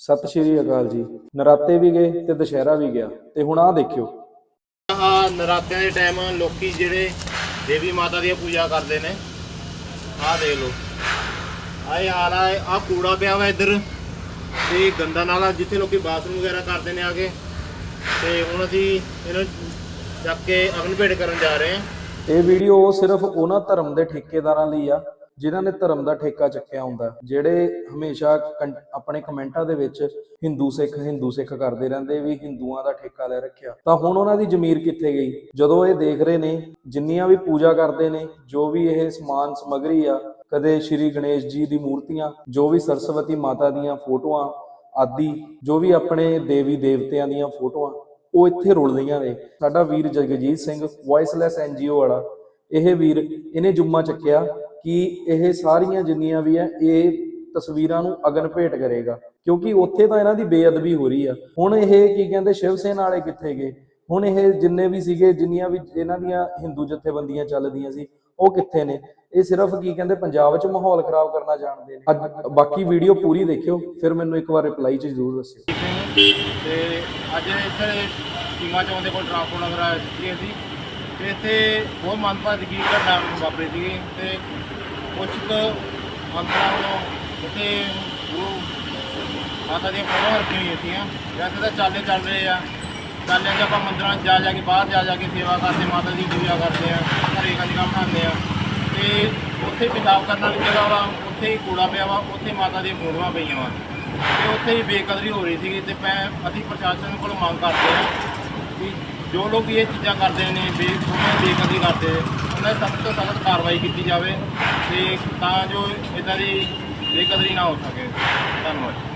ਸਤਿ ਸ਼੍ਰੀ ਅਕਾਲ ਜੀ। ਨਰਾਤੇ ਵੀ ਗਏ ਤੇ ਦੁਸ਼ਹਿਰਾ ਵੀ ਗਿਆ। ਤੇ ਹੁਣ ਆਹ ਦੇਖਿਓ। ਆ ਨਰਾਤਿਆਂ ਦੇ ਟਾਈਮ ਲੋਕੀ ਜਿਹੜੇ ਦੇਵੀ ਮਾਤਾ ਦੀ ਪੂਜਾ ਕਰਦੇ ਨੇ ਆਹ ਦੇਖ ਲਓ। ਆਏ ਆ ਆ ਕੂੜਾ ਪਿਆ ਵਾ ਇੱਧਰ। ਤੇ ਗੰਦਾ ਨਾਲਾ ਜਿੱਥੇ ਲੋਕੀ ਬਾਥਰੂਮ ਵਗੈਰਾ ਕਰਦੇ ਨੇ ਆ ਕੇ ਤੇ ਹੁਣ ਅਸੀਂ ਇਹਨੂੰ ਚੱਕ ਕੇ ਅਗਨ ਭੇਟ ਕਰਨ ਜਾ ਰਹੇ ਹਾਂ। ਇਹ ਵੀਡੀਓ ਸਿਰਫ ਉਹਨਾਂ ਧਰਮ ਦੇ ਠੇਕੇਦਾਰਾਂ ਲਈ ਆ। ਜਿਨ੍ਹਾਂ ਨੇ ਧਰਮ ਦਾ ਠੇਕਾ ਚੱਕਿਆ ਹੁੰਦਾ ਜਿਹੜੇ ਹਮੇਸ਼ਾ ਕੰ- ਆਪਣੇ ਕਮੈਂਟਾਂ ਦੇ ਵਿੱਚ ਹਿੰਦੂ ਸਿੱਖ ਹਿੰਦੂ ਸਿੱਖ ਕਰਦੇ ਰਹਿੰਦੇ, ਵੀ ਹਿੰਦੂਆਂ ਦਾ ਠੇਕਾ ਲੈ ਰੱਖਿਆ। ਤਾਂ ਹੁਣ ਉਹਨਾਂ ਦੀ ਜ਼ਮੀਰ ਕਿੱਥੇ ਗਈ? ਜਦੋਂ ਇਹ ਦੇਖ ਰਹੇ ਨੇ, ਜਿੰਨੀਆਂ ਵੀ ਪੂਜਾ ਕਰਦੇ ਨੇ, ਜੋ ਵੀ ਇਹ ਸਮਾਨ ਸਮਗਰੀ ਆ, ਕਦੇ ਸ਼੍ਰੀ ਗਣੇਸ਼ ਜੀ ਦੀ ਮੂਰਤੀਆਂ, ਜੋ ਵੀ ਸਰਸਵਤੀ ਮਾਤਾ ਦੀਆਂ ਫੋਟੋਆਂ, ਆਦਿ, ਜੋ ਵੀ ਆਪਣੇ ਦੇਵੀ ਦੇਵਤਿਆਂ ਦੀਆਂ ਫੋਟੋਆਂ, ਉਹ ਇੱਥੇ ਰੁਲਦੀਆਂ ਨੇ। ਸਾਡਾ ਵੀਰ ਜਗਜੀਤ ਸਿੰਘ, ਵੌਇਸਲੈਸ ਐਨਜੀਓ ਵਾਲਾ, ਇਹ ਵੀਰ, ਇਹਨੇ ਜੁੰਮਾ ਚੱਕਿਆ ਕਿ ਇਹ ਸਾਰੀਆਂ ਜਿੰਨੀਆਂ ਵੀ ਆ, ਇਹ ਤਸਵੀਰਾਂ ਨੂੰ ਅਗਨ ਭੇਟ ਕਰੇਗਾ। ਕਿਉਂਕਿ ਉੱਥੇ ਤਾਂ ਇਹਨਾਂ ਦੀ ਬੇਅਦਬੀ ਹੋ ਰਹੀ ਆ। ਹੁਣ ਇਹ ਕੀ ਕਹਿੰਦੇ, ਸ਼ਿਵ ਸੈਨਾ ਵਾਲੇ ਕਿੱਥੇ ਗਏ? ਹੁਣ ਇਹ ਜਿੰਨੇ ਵੀ ਸੀਗੇ, ਜਿੰਨੀਆਂ ਵੀ ਇਹਨਾਂ ਦੀਆਂ ਹਿੰਦੂ ਜਥੇਬੰਦੀਆਂ ਚੱਲਦੀਆਂ ਸੀ, ਉਹ ਕਿੱਥੇ ਨੇ? ਇਹ ਸਿਰਫ ਕੀ ਕਹਿੰਦੇ, ਪੰਜਾਬ 'ਚ ਮਾਹੌਲ ਖਰਾਬ ਕਰਨਾ ਜਾਣਦੇ ਨੇ। ਅੱਜ ਬਾਕੀ ਵੀਡੀਓ ਪੂਰੀ ਦੇਖਿਓ, ਫਿਰ ਮੈਨੂੰ ਇੱਕ ਵਾਰ ਰਿਪਲਾਈ 'ਚ ਜ਼ਰੂਰ ਦੱਸਿਓ। ਤੇ ਅੱਜ ਇੱਥੇ ਸੀਮਾ ਚੌਂਕ ਕੋਲ ਟਰਾਂਸਪੋਰਟ ਨਗਰ ਆਇਆ ਸੀ ਤੇ ਇੱਥੇ ਬਹੁਤ ਮਨਪਾਤ ਕੀ ਘਟਨਾ ਵਾਪਰੀ ਸੀ ਤੇ ਕੁਝ ਕੁ ਅੰਤਰਾਂ ਨੂੰ ਉੱਥੇ ਉਹ ਮਾਤਾ ਦੀਆਂ ਫੋਟੋਆਂ ਰੱਖੀਆਂ ਹੋਈਆਂ ਸੀਗੀਆਂ। ਵੈਸੇ ਤਾਂ ਚਾਲੇ ਚੱਲ ਰਹੇ ਆ। ਚਾਲਿਆਂ 'ਚ ਆਪਾਂ ਮੰਦਰਾਂ 'ਚ ਜਾ ਜਾ ਕੇ, ਬਾਹਰ ਜਾ ਜਾ ਕੇ ਸੇਵਾ ਕਰਦੇ, ਮਾਤਾ ਦੀ ਪੂਜਾ ਕਰਦੇ ਆ, ਘਰੇ ਕੰਜਕਾਂ ਬਣਾਉਂਦੇ ਆ। ਤੇ ਉੱਥੇ ਪਿਸ਼ਾਬ ਕਰਨ ਵਾਲੀ ਜਗ੍ਹਾ ਵਾ, ਉੱਥੇ ਹੀ ਕੂੜਾ ਪਿਆ ਵਾ, ਉੱਥੇ ਮਾਤਾ ਦੀਆਂ ਫੋਟੋਆਂ ਪਈਆਂ ਵਾ। ਤੇ ਉੱਥੇ ਹੀ ਬੇਕਦਰੀ ਹੋ ਰਹੀ ਸੀਗੀ ਤੇ ਮੈਂ ਅਸੀਂ ਪ੍ਰਸ਼ਾਸਨ ਕੋਲ ਮੰਗ ਕਰਦੇ ਹਾਂ ਕਿ ਜੋ ਲੋਕ ਇਹ ਚੀਜ਼ਾਂ ਕਰਦੇ ਨੇ, ਬੇ ਉਹਨਾਂ ਦੀ ਬੇਕਦਰੀ ਕਰਦੇ, ਉਹਨਾਂ ਦੀ ਸਖਤ ਤੋਂ ਸਖਤ ਕਾਰਵਾਈ ਕੀਤੀ ਜਾਵੇ ਤੇ ਤਾਂ ਜੋ ਇਦਾਂ ਦੀ ਬੇਕਦਰੀ ਨਾ ਹੋ ਸਕੇ। ਧੰਨਵਾਦ।